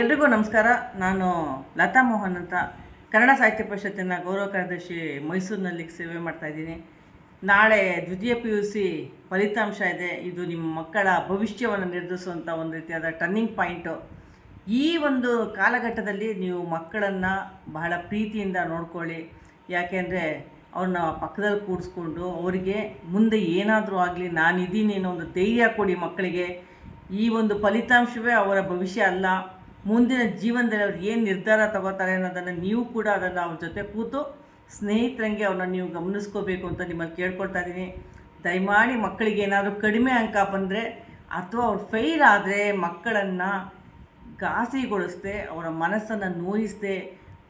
ಎಲ್ರಿಗೂ ನಮಸ್ಕಾರ. ನಾನು ಲತಾ ಮೋಹನ್ ಅಂತ ಕನ್ನಡ ಸಾಹಿತ್ಯ ಪರಿಷತ್ತಿನ ಗೌರವ ಕಾರ್ಯದರ್ಶಿ ಮೈಸೂರಿನಲ್ಲಿ ಸೇವೆ ಮಾಡ್ತಾ ಇದ್ದೀನಿ. ನಾಳೆ ದ್ವಿತೀಯ ಪಿ ಯು ಸಿ ಫಲಿತಾಂಶ ಇದೆ. ಇದು ನಿಮ್ಮ ಮಕ್ಕಳ ಭವಿಷ್ಯವನ್ನು ನಿರ್ಧರಿಸುವಂಥ ಒಂದು ರೀತಿಯಾದ ಟರ್ನಿಂಗ್ ಪಾಯಿಂಟು ಈ ಒಂದು ಕಾಲಘಟ್ಟದಲ್ಲಿ ನೀವು ಮಕ್ಕಳನ್ನು ಬಹಳ ಪ್ರೀತಿಯಿಂದ ನೋಡ್ಕೊಳ್ಳಿ. ಯಾಕೆಂದರೆ ಅವ್ರನ್ನ ಪಕ್ಕದಲ್ಲಿ ಕೂಡಿಸ್ಕೊಂಡು ಅವರಿಗೆ ಮುಂದೆ ಏನಾದರೂ ಆಗಲಿ, ನಾನಿದ್ದೀನಿ ಅನ್ನೋ ಒಂದು ಧೈರ್ಯ ಕೊಡಿ ಮಕ್ಕಳಿಗೆ. ಈ ಒಂದು ಫಲಿತಾಂಶವೇ ಅವರ ಭವಿಷ್ಯ ಅಲ್ಲ. ಮುಂದಿನ ಜೀವನದಲ್ಲಿ ಅವ್ರು ಏನು ನಿರ್ಧಾರ ತಗೋತಾರೆ ಅನ್ನೋದನ್ನು ನೀವು ಕೂಡ ಅದನ್ನು ಅವ್ರ ಜೊತೆ ಕೂತು ಸ್ನೇಹಿತರಂಗೆ ಅವ್ರನ್ನ ನೀವು ಗಮನಿಸ್ಕೋಬೇಕು ಅಂತ ನಿಮ್ಮಲ್ಲಿ ಕೇಳ್ಕೊಳ್ತಾ ಇದ್ದೀನಿ. ದಯಮಾಡಿ ಮಕ್ಕಳಿಗೆ ಏನಾದರೂ ಕಡಿಮೆ ಅಂಕ ಬಂದರೆ ಅಥವಾ ಅವ್ರು ಫೇಲ್ ಆದರೆ ಮಕ್ಕಳನ್ನು ಘಾಸಿಗೊಳಿಸ್ದೆ, ಅವರ ಮನಸ್ಸನ್ನು ನೋಯಿಸದೆ,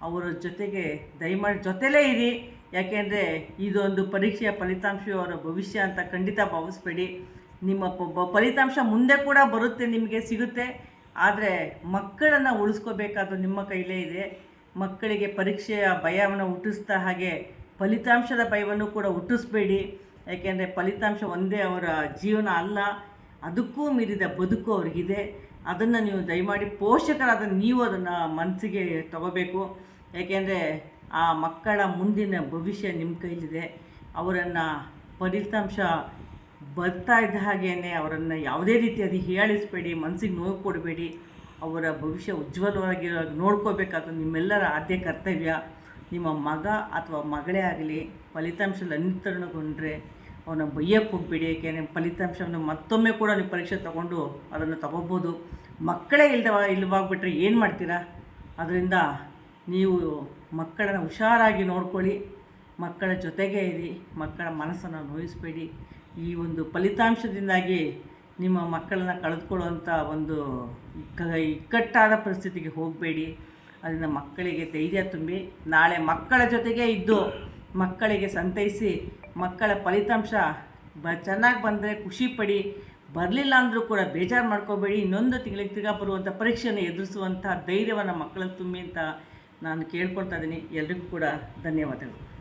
ಅವರ ಜೊತೆಗೆ ದಯಮಾಡಿ ಜೊತೆಲೇ ಇರಿ. ಯಾಕೆಂದರೆ ಇದೊಂದು ಪರೀಕ್ಷೆಯ ಫಲಿತಾಂಶ ಅವರ ಭವಿಷ್ಯ ಅಂತ ಖಂಡಿತ ಭಾವಿಸ್ಬೇಡಿ. ನಿಮ್ಮ ಫಲಿತಾಂಶ ಮುಂದೆ ಕೂಡ ಬರುತ್ತೆ, ನಿಮಗೆ ಸಿಗುತ್ತೆ. ಆದರೆ ಮಕ್ಕಳನ್ನು ಉಳಿಸ್ಕೋಬೇಕಾದ್ದು ನಿಮ್ಮ ಕೈಲೇ ಇದೆ. ಮಕ್ಕಳಿಗೆ ಪರೀಕ್ಷೆಯ ಭಯವನ್ನು ಹುಟ್ಟಿಸ್ತಾ ಹಾಗೆ ಫಲಿತಾಂಶದ ಭಯವನ್ನು ಕೂಡ ಹುಟ್ಟಿಸ್ಬೇಡಿ. ಯಾಕೆಂದರೆ ಫಲಿತಾಂಶ ಒಂದೇ ಅವರ ಜೀವನ ಅಲ್ಲ, ಅದಕ್ಕೂ ಮೀರಿದ ಬದುಕು ಅವ್ರಿಗಿದೆ. ಅದನ್ನು ನೀವು ದಯಮಾಡಿ ಪೋಷಕರಾದ ನೀವು ಅದನ್ನು ಮನಸ್ಸಿಗೆ ತಗೋಬೇಕು. ಯಾಕೆಂದರೆ ಆ ಮಕ್ಕಳ ಮುಂದಿನ ಭವಿಷ್ಯ ನಿಮ್ಮ ಕೈಲಿದೆ. ಅವರನ್ನು ಫಲಿತಾಂಶ ಬರ್ತಾ ಇದ್ದ ಹಾಗೇನೆ ಅವರನ್ನು ಯಾವುದೇ ರೀತಿಯಾಗಿ ಹೀಯಾಳಿಸಬೇಡಿ ಮನಸ್ಸಿಗೆ ನೋವು ಕೊಡಬೇಡಿ, ಅವರ ಭವಿಷ್ಯ ಉಜ್ವಲವಾಗಿರೋ ನೋಡ್ಕೋಬೇಕಾದ ನಿಮ್ಮೆಲ್ಲರ ಆದ್ಯ ಕರ್ತವ್ಯ. ನಿಮ್ಮ ಮಗ ಅಥವಾ ಮಗಳೇ ಆಗಲಿ, ಫಲಿತಾಂಶದಲ್ಲಿ ಅನಿತರಣಗೊಂಡ್ರೆ ಅವನ ಬೈಯಕ್ಕೆ ಹೋಗ್ಬೇಡಿ. ಏಕೆಂದರೆ ಫಲಿತಾಂಶವನ್ನು ಮತ್ತೊಮ್ಮೆ ಕೂಡ ನೀವು ಪರೀಕ್ಷೆ ತಗೊಂಡು ಅದನ್ನು ತಗೋಬೋದು. ಮಕ್ಕಳೇ ಇಲ್ದವ ಇಲ್ಲವಾಗ್ಬಿಟ್ರೆ ಏನು ಮಾಡ್ತೀರಾ? ಅದರಿಂದ ನೀವು ಮಕ್ಕಳನ್ನು ಹುಷಾರಾಗಿ ನೋಡ್ಕೊಳ್ಳಿ, ಮಕ್ಕಳ ಜೊತೆಗೇ ಇರಿ, ಮಕ್ಕಳ ಮನಸ್ಸನ್ನು ನೋಯಿಸಬೇಡಿ. ಈ ಒಂದು ಫಲಿತಾಂಶದಿಂದಾಗಿ ನಿಮ್ಮ ಮಕ್ಕಳನ್ನ ಕಳೆದುಕೊಳ್ಳುವಂಥ ಒಂದು ಇಕ್ಕ- ಇಕ್ಕಟ್ಟಾದ ಪರಿಸ್ಥಿತಿಗೆ ಹೋಗಬೇಡಿ. ಅದರಿಂದ ಮಕ್ಕಳಿಗೆ ಧೈರ್ಯ ತುಂಬಿ, ನಾಳೆ ಮಕ್ಕಳ ಜೊತೆಗೆ ಇದ್ದು ಮಕ್ಕಳಿಗೆ ಸಂತೈಸಿ, ಮಕ್ಕಳ ಫಲಿತಾಂಶ ಬ, ಚೆನ್ನಾಗಿ ಬಂದರೆ ಖುಷಿ ಪಡಿ, ಬರಲಿಲ್ಲ ಅಂದರೂ ಕೂಡ ಬೇಜಾರು ಮಾಡ್ಕೋಬೇಡಿ. ಇನ್ನೊಂದು ತಿಂಗಳಿಗೆ ತಿರ್ಗಾ ಬರುವಂಥ ಪರೀಕ್ಷೆಯನ್ನು ಎದುರಿಸುವಂಥ ಧೈರ್ಯವನ್ನು ಮಕ್ಕಳಲ್ಲಿ ತುಂಬಿ ಅಂತ ನಾನು ಕೇಳ್ಕೊಳ್ತಾ ಇದ್ದೀನಿ. ಎಲ್ರಿಗೂ ಕೂಡ ಧನ್ಯವಾದಗಳು.